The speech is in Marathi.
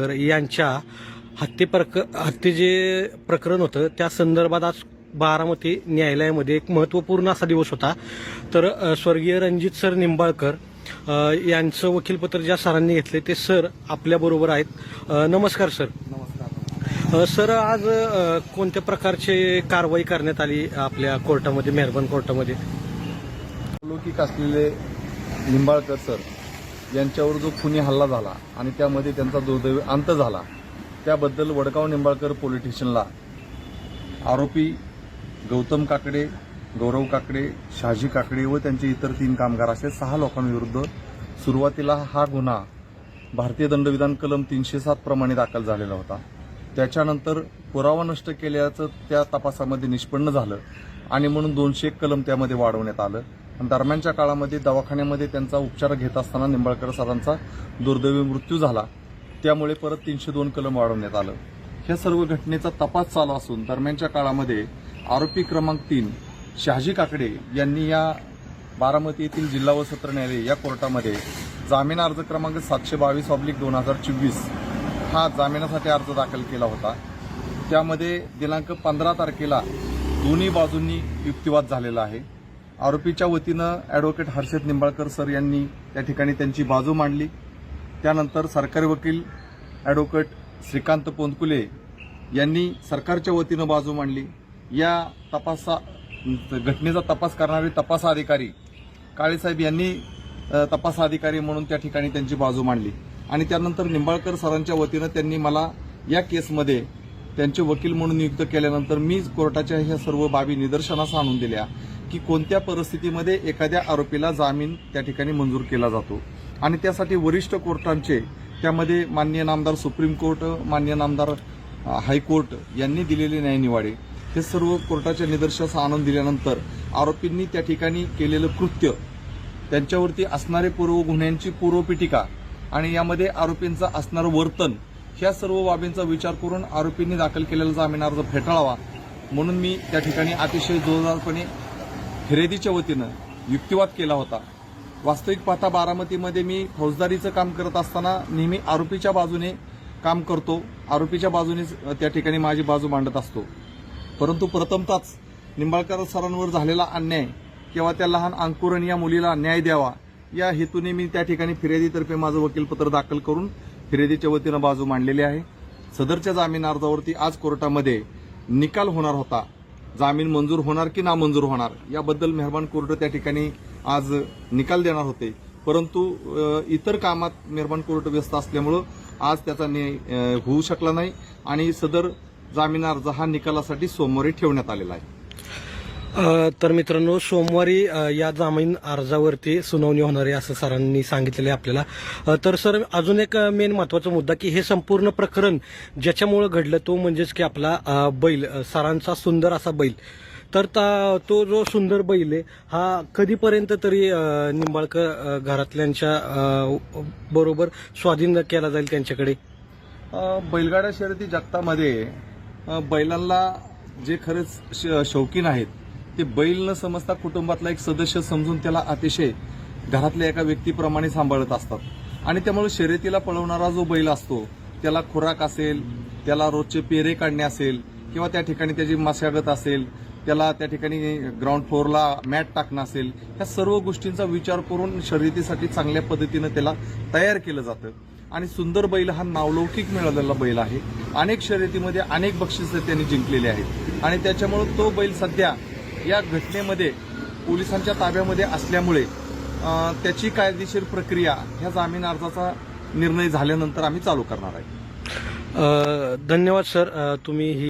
निंबाळकर यांच्या हत्ये प्रक हत्ये जे प्रकरण होतं त्या संदर्भात आज बारामती न्यायालयामध्ये एक महत्त्वपूर्ण असा दिवस होता. तर स्वर्गीय रणजित सर निंबाळकर यांचं वकीलपत्र ज्या सरांनी घेतले ते सर आपल्याबरोबर आहेत. नमस्कार सर. नमस्कार. सर आज कोणत्या प्रकारची कारवाई करण्यात आली आपल्या कोर्टामध्ये मेहरबान कोर्टामध्ये? लौकिक असलेले निंबाळकर सर यांच्यावर जो खुनी हल्ला झाला आणि त्यामध्ये त्यांचा दुर्दैवी अंत झाला त्याबद्दल वडगाव निंबाळकर पोलीस स्टेशनला आरोपी गौतम काकडे गौरव काकडे शहाजी काकडे व त्यांचे इतर तीन कामगार असे सहा लोकांविरुद्ध सुरुवातीला हा गुन्हा भारतीय दंडविधान कलम तीनशे सात प्रमाणे दाखल झालेला होता. त्याच्यानंतर पुरावा नष्ट केल्याचं त्या तपासामध्ये निष्पन्न झालं आणि म्हणून दोनशे एक कलम त्यामध्ये वाढवण्यात आलं. दरम्यानच्या काळामध्ये दवाखान्यामध्ये त्यांचा उपचार घेत असताना निंबाळकर सरांचा दुर्दैवी मृत्यू झाला. त्यामुळे परत तीनशे दोन कलम वाढवण्यात आलं. ह्या सर्व घटनेचा तपास चालू असून दरम्यानच्या काळामध्ये आरोपी क्रमांक तीन शहाजी काकडे यांनी या बारामती येथील जिल्हा व सत्र न्यायालय या कोर्टामध्ये जामीन अर्ज क्रमांक सातशे बावीस ऑब्लिक दोन हजार चोवीस हा जामिनासाठी अर्ज दाखल केला होता. त्यामध्ये दिनांक पंधरा तारखेला दोन्ही बाजूंनी युक्तिवाद झालेला आहे. आरोपीच्या वतीनं ॲडव्होकेट हर्षद निंबाळकर सर यांनी त्या ठिकाणी त्यांची बाजू मांडली. त्यानंतर सरकारी वकील ॲडव्होकेट श्रीकांत पोंदकुले यांनी सरकारच्या वतीनं बाजू मांडली. या तपासा घटनेचा तपास करणारे तपास अधिकारी काळेसाहेब यांनी तपास अधिकारी म्हणून त्या ठिकाणी त्यांची बाजू मांडली. आणि त्यानंतर निंबाळकर सरांच्या वतीनं त्यांनी मला या केसमध्ये त्यांचे वकील म्हणून नियुक्त केल्यानंतर मी कोर्टाच्या ह्या सर्व बाबी निदर्शनास आणून दिल्या. की कोणत्या परिस्थितीमध्ये एखाद्या आरोपीला जामीन त्या ठिकाणी मंजूर केला जातो. आणि त्यासाठी वरिष्ठ कोर्टांचे त्यामध्ये मान्य नामदार सुप्रीम कोर्ट मान्य नामदार हायकोर्ट यांनी दिलेले न्यायनिवाडे. हे सर्व कोर्टाच्या निदर्शनास आणून दिल्यानंतर आरोपींनी त्या ठिकाणी केलेलं कृत्य त्यांच्यावरती असणारे पूर्व गुन्ह्यांची पूर्वपीठिका आणि यामध्ये आरोपींचं असणारं वर्तन ह्या सर्व बाबींचा विचार करून आरोपींनी दाखल केलेला जामीन अर्ज फेटाळावा. म्हणून मी त्या ठिकाणी अतिशय जोरदारपणे खरेदीच्या वतीनं युक्तिवाद केला होता. वास्तविक पाहता बारामतीमध्ये मी फौजदारीचं काम करत असताना नेहमी आरोपीच्या बाजूने काम करतो. आरोपीच्या बाजूनेच त्या ठिकाणी माझी बाजू मांडत असतो. परंतु प्रथमतच निंबाळकर सरांवर झालेला अन्याय किंवा त्या लहान अंकुरण या मुलीला न्याय द्यावा या हेतूने मी त्या ठिकाणी फिर्यादीतर्फे माझं वकीलपत्र दाखल करून फिर्यादीच्या वतीनं बाजू मांडलेली आहे. सदरच्या जामीन अर्जावरती आज कोर्टामध्ये निकाल होणार होता. जामीन मंजूर होणार की नामंजूर होणार याबद्दल मेहरबान कोर्ट त्या ठिकाणी आज निकाल देणार होते. परंतु इतर कामात मेहरबान कोर्ट व्यस्त असल्यामुळं आज त्याचा न्याय होऊ शकला नाही आणि सदर जामीन अर्ज हा निकालासाठी सोमवारी ठेवण्यात आलेला आहे. तर मित्रांनो सोमवारी या जामीन अर्जावरती सुनावणी होणार आहे असं सरांनी सांगितलेलं आहे आपल्याला. तर सर अजून एक मेन महत्त्वाचा मुद्दा की हे संपूर्ण प्रकरण ज्याच्यामुळे घडलं तो म्हणजेच की आपला बैल सरांचा सुंदर असा बैल. तर ता- तो जो सुंदर बैल आहे हा कधीपर्यंत तरी निंबाळकर घरातल्यांच्या बरोबर स्वाधीन केला जाईल त्यांच्याकडे? बैलगाड्या शर्यती जगतामध्ये बैलांना जे खरंच श- शौकीन आहेत ते बैल न समजता कुटुंबातला एक सदस्य समजून त्याला अतिशय घरातल्या एका व्यक्तीप्रमाणे सांभाळत असतात. आणि त्यामुळे शर्यतीला पळवणारा जो बैल असतो त्याला खुराक असेल त्याला रोजचे पेरे काढणे असेल किंवा त्या ठिकाणी त्याची मशागत असेल त्याला त्या ठिकाणी ग्राउंड फ्लोअरला मॅट टाकणं असेल ह्या सर्व गोष्टींचा विचार करून शर्यतीसाठी चांगल्या पद्धतीनं त्याला तयार केलं जातं. आणि सुंदर बैल हा नावलौकिक मिळालेला बैल आहे. अनेक शर्यतीमध्ये अनेक बक्षिसं त्यांनी जिंकलेली आहेत. आणि त्याच्यामुळे तो बैल सध्या या घटनेमध्ये पोलिसांच्या ताब्यामध्ये असल्यामुळे त्याची कायदेशीर प्रक्रिया ह्या जामीन अर्जाचा निर्णय झाल्यानंतर आम्ही चालू करणार आहे. धन्यवाद सर. तुम्ही ही